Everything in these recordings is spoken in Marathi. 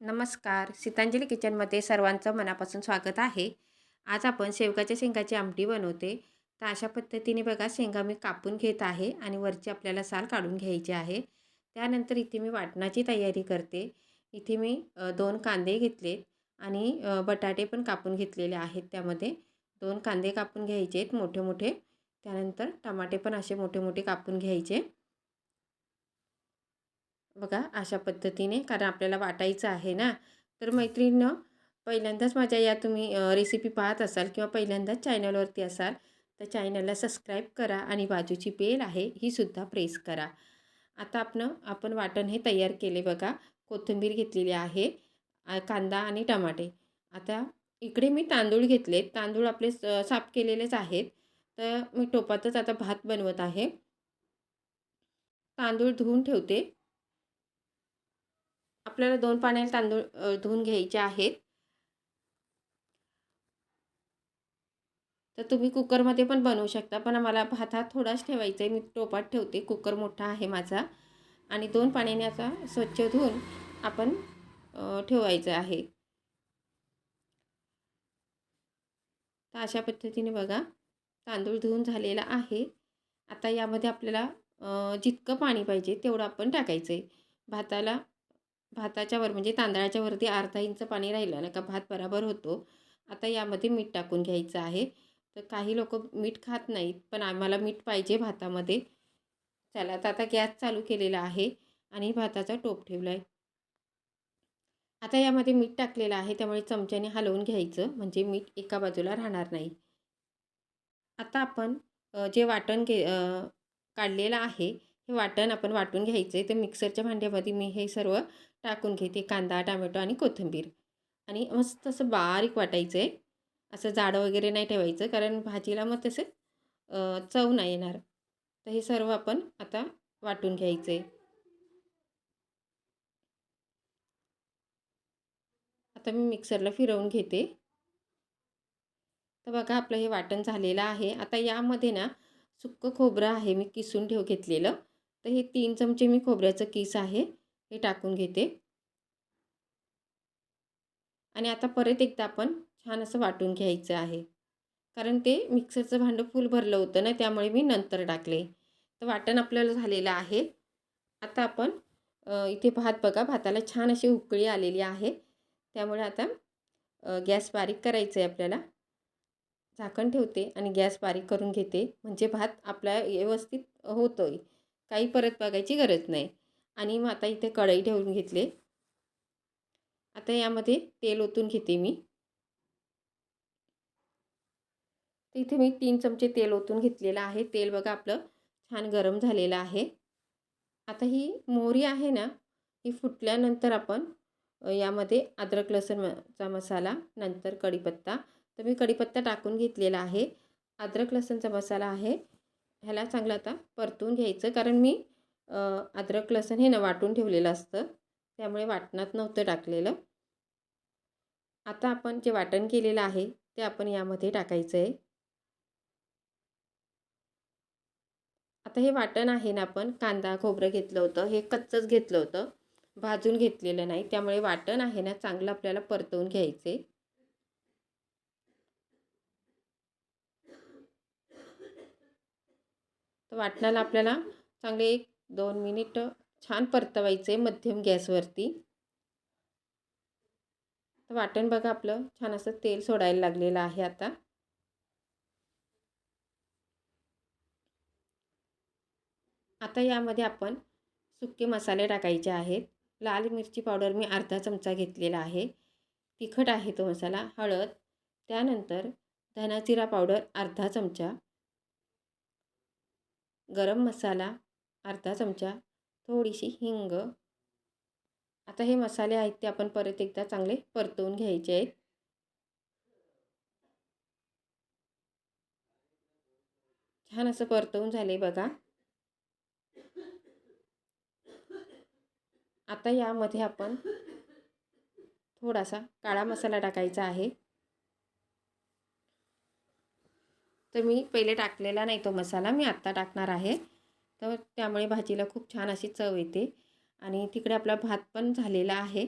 नमस्कार. सीतांजली किचनमध्ये सर्वांचं मनापासून स्वागत आहे. आज आपण शेवगाच्या शेंगाची आमटी बनवते. तर अशा पद्धतीने बघा शेंगा मी कापून घेत आहे आणि वरची आपल्याला साल काढून घ्यायची आहे. त्यानंतर इथे मी वाटणाची तयारी करते. इथे मी दोन कांदे घेतले आणि बटाटे पण कापून घेतलेले आहेत त्यामध्ये. दोन कांदे कापून घ्यायचे आहेत मोठे मोठे त्यानंतर टमाटे पण असे मोठे मोठे कापून घ्यायचे. बघा अशा पद्धतीने कारण आपल्याला वाटायचं आहे ना. तर मैत्रिणीनं पहिल्यांदाच माझ्या या तुम्ही रेसिपी पाहत असाल किंवा पहिल्यांदाच चॅनलवरती असाल तर चॅनलला सबस्क्राईब करा आणि बाजूची बेल आहे ही सुद्धा प्रेस करा. आता आपण आपण वाटण हे तयार केले बघा. कोथिंबीर घेतलेली आहे कांदा आणि टमाटे. आता इकडे मी तांदूळ घेतले. तांदूळ आपले स- साफ केलेलेच आहेत. तर मी टोपातच आता भात बनवत आहे. तांदूळ धुवून ठेवते. आपल्याला दोन पाण्याने तांदूळ धुवून घ्यायचे आहेत. तर तुम्ही कुकरमध्ये पण बनवू शकता पण मला भात हा थोडाच ठेवायचा आहे मी टोपात ठेवते. कुकर मोठा आहे माझा. आणि दोन पाण्याने आता स्वच्छ धुवून आपण ठेवायचं आहे. तर अशा पद्धतीने बघा तांदूळ धुवून झालेला आहे. आता यामध्ये आपल्याला जितकं पाणी पाहिजे तेवढं आपण टाकायचं आहे भाताला भाताच्या वर म्हणजे तांदळाच्या वरती अर्धा इंच पाणी राहिलं ना का भात बराबर होतो. आता यामध्ये मीठ टाकून घ्यायचं आहे. तर काही लोक मीठ खात नाहीत पण आम्हाला मीठ पाहिजे भातामध्ये. चला तर आता गॅस चालू केलेला आहे आणि भाताचा टोप ठेवला आहे आता यामध्ये मीठ टाकलेलं आहे त्यामुळे चमच्याने हलवून घ्यायचं म्हणजे मीठ एका बाजूला राहणार नाही. आता आपण जे वाटण घे काढलेलं आहे हे वाटण आपण वाटून घ्यायचं आहे तर मिक्सरच्या भांड्यामध्ये मी हे सर्व टाकून घेते. कांदा टमॅटो आणि कोथिंबीर. आणि मस्त असं बारीक वाटायचं आहे असं जाडं वगैरे नाही ठेवायचं कारण भाजीला मग तसे चव नाही येणार. तर हे सर्व आपण आता वाटून घ्यायचं आहे आता मी मिक्सरला फिरवून घेते. तर बघा आपलं हे वाटण झालेलं आहे. आता यामध्ये ना सुक्कं खोबरं आहे. मी किसून ठेव घेतलेलं. तर हे तीन चमचे मी खोबऱ्याचं किस आहे हे टाकून घेते. आणि आता परत एकदा आपण छान असं वाटून घ्यायचं आहे. कारण ते मिक्सरचं भांडं फुल भरलं होतं ना त्यामुळे मी नंतर टाकले. तर वाटण आपल्याला झालेलं आहे. आता आपण इथे भात बघा भाताला छान अशी उकळी आलेली आहे. त्यामुळे आता गॅस बारीक करायचं आहे आपल्याला. झाकण ठेवते आणि गॅस बारीक करून घेते. म्हणजे भात आपला व्यवस्थित होतो आहे काही परत बघायची गरज नाही. आणि मग आता इथे कढई ठेवून घेतले. आता यामध्ये तेल ओतून घेते मी. इथे मी तीन चमचे तेल ओतून घेतलेलं आहे. तेल बघा आपलं छान गरम झालेलं आहे. आता ही मोहरी आहे ना ही फुटल्यानंतर आपण यामध्ये अद्रक लसूणचा मसाला नंतर कढीपत्ता. तर मी कढीपत्ता टाकून घेतलेला आहे. अद्रक लसूणचा मसाला आहे. ह्याला चांगलं आता परतून घ्यायचं. कारण मी अद्रक लसूण हे ना वाटून ठेवलेलं असतं. त्यामुळे वाटणात नव्हतं टाकलेलं. आता आपण जे वाटण केलेलं आहे ते आपण यामध्ये टाकायचं आहे आता हे वाटण आहे ना आपण कांदा खोबरं घेतलं होतं. हे कच्चंच घेतलं होतं. भाजून घेतलेलं नाही. त्यामुळे वाटण आहे ना चांगलं आपल्याला परतवून घ्यायचे तर वाटणाला आपल्याला चांगले एक दोन मिनिट छान परतवायचे मध्यम गॅसवरती. तर वाटण बघा आपलं छान असं तेल सोडायला लागलेलं आहे आता. आता यामध्ये आपण सुके मसाले टाकायचे आहेत. लाल मिरची पावडर मी अर्धा चमचा घेतलेला आहे. तिखट आहे तो मसाला हळद त्यानंतर धनाजिरा पावडर अर्धा चमचा गरम मसाला अर्धा चमचा थोडीशी हिंग. आता हे मसाले आहेत ते आपण परत एकदा चांगले परतवून घ्यायचे आहेत. छान असं परतवून झाले बघा. आता यामध्ये आपण थोडासा काळा मसाला टाकायचा आहे. तर मी पहिले टाकलेला नाही तो मसाला मी आत्ता टाकणार आहे. तर त्यामुळे भाजीला खूप छान अशी चव येते. आणि तिकडे आपला भात पण झालेला आहे.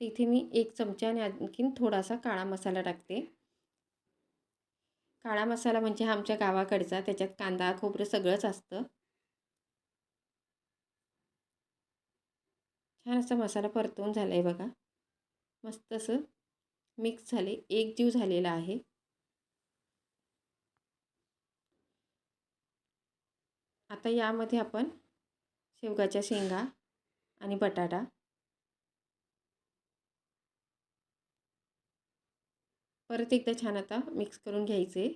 इथे मी एक चमचा आणि आणखीन थोडासा काळा मसाला टाकते. काळा मसाला म्हणजे हा आमच्या गावाकडचा त्याच्यात कांदा खोबरं सगळंच असतं. छान असा मसाला परतवून झाला आहे बघा. मस्त असं मिक्स झाले एक जीव झालेला आहे. आता यामध्ये आपण शेवगाच्या शेंगा आणि बटाटा. परत एकदा छान आता मिक्स करून घ्यायचे.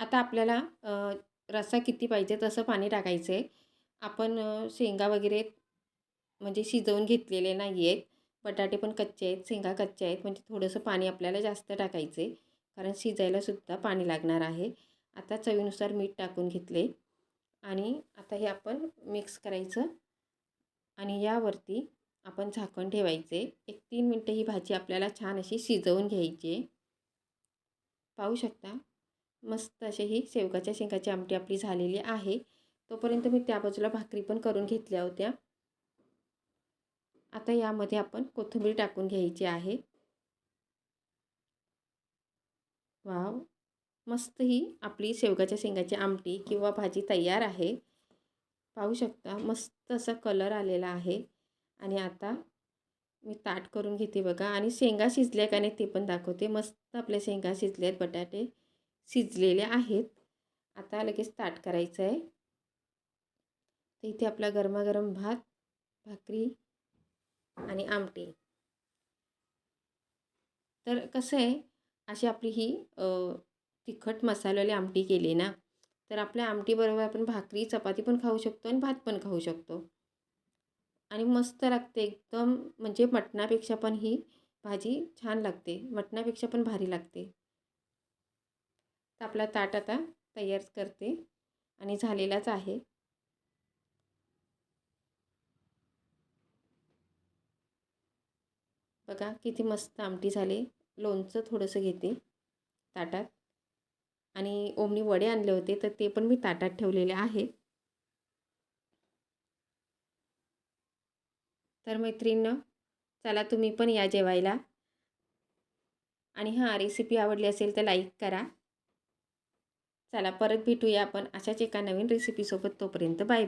आता आपल्याला रस्सा किती पाहिजे तसं पाणी टाकायचं आहे आपण शेंगा वगैरे म्हणजे शिजवून घेतलेले नाही आहेत बटाटे पण कच्चे आहेत शेंगा कच्चे आहेत म्हणजे थोडंसं पाणी आपल्याला जास्त टाकायचे कारण शिजायलासुद्धा पाणी लागणार आहे. आता चवीनुसार मीठ टाकून घेतले. आणि आता हे आपण मिक्स करायचं. आणि यावरती आपण झाकण ठेवायचे. एक तीन मिनटं ही भाजी आपल्याला छान अशी शिजवून घ्यायची. पाहू शकता? मस्त अशी ही शेवगाच्या शेंगाची आमटी आपली झालेली आहे. तोपर्यंत मी त्या बाजूला भाकरी पण करून घेतल्या होत्या. आता यामध्ये आपण कोथिंबीर टाकून घ्यायची आहे. वाव मस्त ही आपली शेवगाच्या शेंगाची आमटी किंवा भाजी तयार आहे. पाहू शकता मस्त असा कलर आलेला आहे. आणि आता मी ताट करून घेते बघा. आणि शेंगा शिजल्या का नाही ते पण दाखवते. मस्त आपल्या शेंगा शिजल्यात बटाटे शिजलेले आहेत. आता लगेच ताट करायचं आहे तर इथे आपला गरमागरम भात भाकरी आणि आमटी. तर कसं आहे अशी आपली ही तिखट मसाल्यावाली आमटी केली ना तर आपल्या आमटीबरोबर आपण भाकरी चपाती पण खाऊ शकतो आणि भात पण खाऊ शकतो. आणि मस्त लागते एकदम म्हणजे मटणापेक्षा पण ही भाजी छान लागते मटणापेक्षा पण भारी लागते. तर आपला ताट आता तयार करते आणि झालेलाच आहे. बघा किती मस्त आमटी झाली. लोणचं थोडंसं घेते ताटात. आणि ओमनी वडे आणले होते तर ते पण मी ताटात ठेवलेले आहे तर मैत्रिणीनं चला तुम्ही पण या जेवायला. आणि हां रेसिपी आवडली असेल तर लाईक करा. चला परत भेटूया आपण अशाच एका नवीन रेसिपीसोबत तोपर्यंत बाय बाय